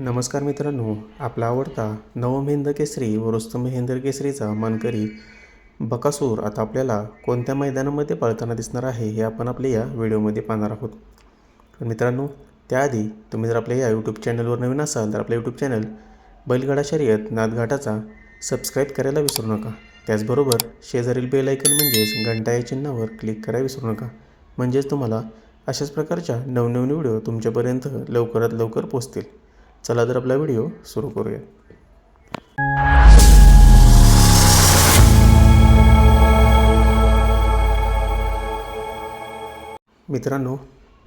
नमस्कार मित्रांनो आपला आवडता नवम केसरी व रुस्तम केसरीचा मानकरी बकासूर आता आपल्याला कोणत्या मैदानामध्ये पळताना दिसणार आहे हे आपण आपल्या या व्हिडिओमध्ये पाहणार आहोत. तर मित्रांनो त्याआधी तुम्ही जर आपल्या या यूट्यूब चॅनलवर नवीन असाल तर आपलं यूट्यूब चॅनल बैलगाडा शर्यत नादघाटाचा सबस्क्राईब करायला विसरू नका. त्याचबरोबर शेजारील बेल ऐकन म्हणजेच घंटा या चिन्हावर क्लिक करायला विसरू नका. म्हणजेच तुम्हाला अशाच प्रकारच्या नवनवीन व्हिडिओ तुमच्यापर्यंत लवकरात लवकर पोचतील चला तर आपला व्हिडिओ सुरू करूया. मित्रांनो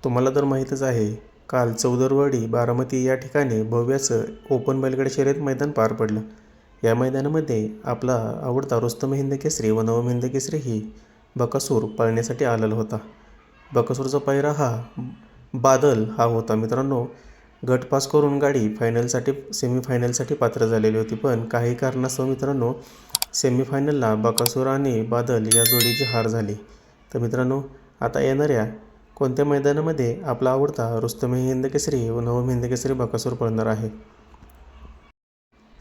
तुम्हाला तर माहीतच आहे काल चौदरवाडी बारामती या ठिकाणी भव्याचं ओपन बैलगाडी शर्यत मैदान पार पडलं. या मैदानामध्ये आपला आवडता रुस्तम हिंद केसरी व नवम हिंद केसरी ही बकासूर पळण्यासाठी आलेला होता. बकासूरचा पायरा हा बादल हा होता. मित्रांनो गट पास करून गाडी फायनलसाठी सेमीफायनलसाठी पात्र झालेली होती. पण काही कारणास्तव मित्रांनो सेमीफायनलला बकासूर आणि बादल या जोडीची हार झाली. तर मित्रांनो आता येणाऱ्या कोणत्या मैदानामध्ये आपला आवडता रुस्तम हिंद केसरी व नवम हिंद केसरी बकासूर पळणार आहे?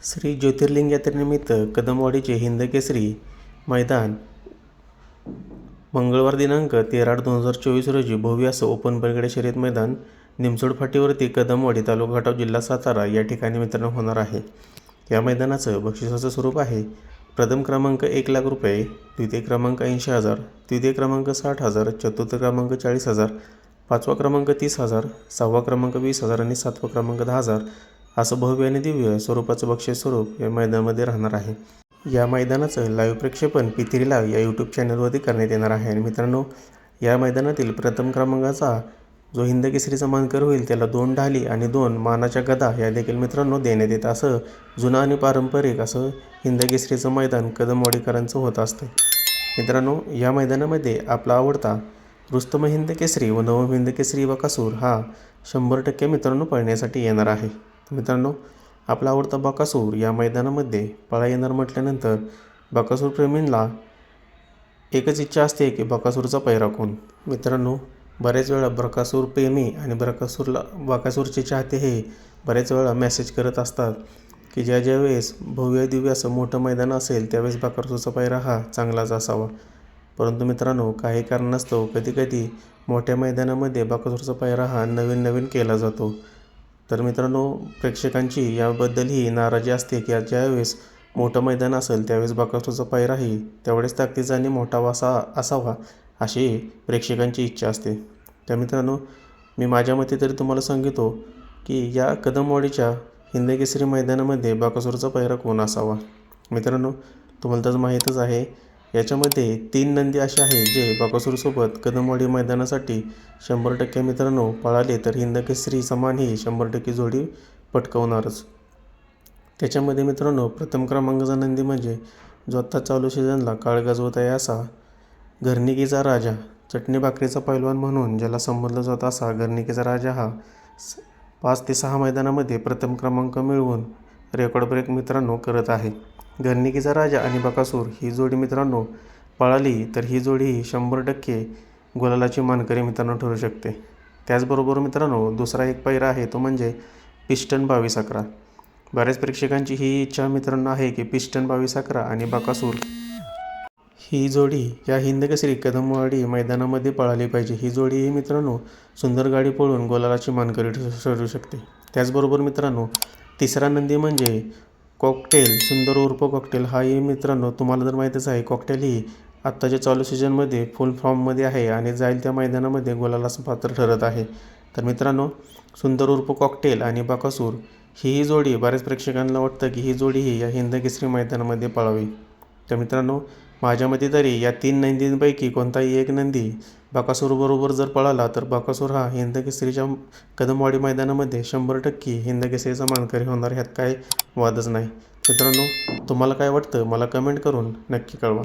श्री ज्योतिर्लिंग यात्रेनिमित्त कदमवाडीचे हिंद केसरी मैदान मंगळवार दिनांक तेरा आठ दोन हजार चोवीस रोजी भव्य असं ओपन बरगडे शर्यत मैदान निमसोड फाटीवरती कदमवाडी तालुका खटाव जिल्हा सातारा या ठिकाणी मित्रांनो होणार आहे. या मैदानाचं बक्षिसाचं स्वरूप आहे. प्रथम क्रमांक एक लाख रुपये द्वितीय क्रमांक ऐंशी हजार तृतीय क्रमांक साठ हजार चतुर्थ क्रमांक चाळीस हजार पाचवा क्रमांक तीस हजार सहावा क्रमांक वीस हजार आणि सातवा क्रमांक दहा हजार असं भव्य आणि दिव्य स्वरूपाचं बक्षीस स्वरूप या मैदानामध्ये राहणार आहे. या मैदानाचं लाईव्ह प्रक्षेपण पिथिरी लाईव्ह या यूट्यूब चॅनलवरती करण्यात येणार आहे. आणि मित्रांनो या मैदानातील प्रथम क्रमांकाचा जो हिंद केसरीचा मानकर होईल त्याला दोन ढाली आणि दोन मानाच्या गदा या देखील मित्रांनो देण्यात येत असं जुनं आणि पारंपरिक असं हिंद केसरीचं मैदान कदमवाडीकरांचं होत असतं मित्रांनो या मैदानामध्ये आपला आवडता रुस्तम हिंद केसरी व नवम हिंद केसरी बकासूर हा शंभर टक्के मित्रांनो पळण्यासाठी येणार आहे. मित्रांनो आपला आवडता बकासूर या मैदानामध्ये पळा येणार म्हटल्यानंतर बकासूर प्रेमींना एकच इच्छा असते की बकासूरचा पैरा कोण? मित्रांनो बऱ्याच वेळा ब्रकासूर प्रेमी आणि ब्रकासूरला बकासूरचे चाहते हे बऱ्याच वेळा मेसेज करत असतात की ज्या ज्या वेळेस भव्य दिव्य असं मोठं मैदान असेल त्यावेळेस बकासूरचा पायरा हा चांगलाच असावा. परंतु मित्रांनो काही कारणास्तव कधीकधी मोठ्या मैदानामध्ये बकासूरचा पायरा हा नवीन नवीन केला जातो. तर मित्रांनो प्रेक्षकांची याबद्दल ही नाराजी असते की ज्यावेळेस मोठं मैदान असेल त्यावेळेस बकासूरचा पायराही तेवढेच ताकदीचा आणि मोठा असा असावा. अशी प्रेक्षकांची इच्छा असते. त्या मित्रांनो मी माझ्या मते तरी तुम्हाला सांगितो की या कदमवाडीच्या हिंदकेसरी मैदानामध्ये बकासूरचा पहिरा कोण असावा? मित्रांनो तुम्हाला तर माहीतच आहे याच्यामध्ये तीन नंदी असे आहेत जे बकासूरसोबत कदमवाडी मैदानासाठी शंभर टक्के मित्रांनो पळाले तर हिंदकेसरी समान ही शंभर टक्के जोडी पटकवणारच. त्याच्यामध्ये मित्रांनो प्रथम क्रमांकाचा नंदी म्हणजे जो आत्ता चालू सीझनला काळ गाजवत आहे असा घरनिकीचा राजा चटणी भाकरीचा पैलवान म्हणून ज्याला संबोधला जात असा घरनिकीचा राजा हा स पाच ते सहा मैदानामध्ये प्रथम क्रमांक मिळवून रेकॉर्ड ब्रेक मित्रांनो करत आहे. घरनिकीचा राजा आणि बकासूर ही जोडी मित्रांनो पळाली तर ही जोडी ही शंभर टक्के गुलालाची मानकरी मित्रांनो ठरू शकते. त्याचबरोबर मित्रांनो दुसरा एक पैरा आहे तो म्हणजे पिस्टन बावीस अकरा. बऱ्याच प्रेक्षकांची ही इच्छा मित्रांनो आहे की पिस्टन बावीस अकरा आणि बकासूर ही जोडी या हिंदकेसरी कदमवाडी मैदानामध्ये पळाली पाहिजे. ही जोडी ही मित्रांनो सुंदर गाडी पळून गोलालाची मानकरी ठरू शकते. त्याचबरोबर मित्रांनो तिसरा नंदी म्हणजे कॉकटेल सुंदर उर्फ कॉकटेल हाही मित्रांनो तुम्हाला जर माहीतच आहे कॉकटेल ही आत्ताच्या चालू सीझनमध्ये फुल फॉर्ममध्ये आहे आणि जाईल त्या मैदानामध्ये गोलालाच पात्र ठरत आहे. तर मित्रांनो सुंदर उर्फ कॉकटेल आणि बाकासूर ही जोडी बऱ्याच प्रेक्षकांना वाटतं की ही जोडी ही या हिंद केसरी मैदानामध्ये पळावी. तर मित्रांनो माझ्या मते तरी या तीन नंदींपैकी कोणताही एक नंदी बकासूरबरोबर जर पळाला तर बकासूर हा हिंदकेसरीच्या कदमवाडी मैदानामध्ये शंभर टक्के हिंदकेसरीचा मानकरी होणार ह्यात काय वादच नाही. मित्रांनो तुम्हाला काय वाटतं? मला कमेंट करून नक्की कळवा.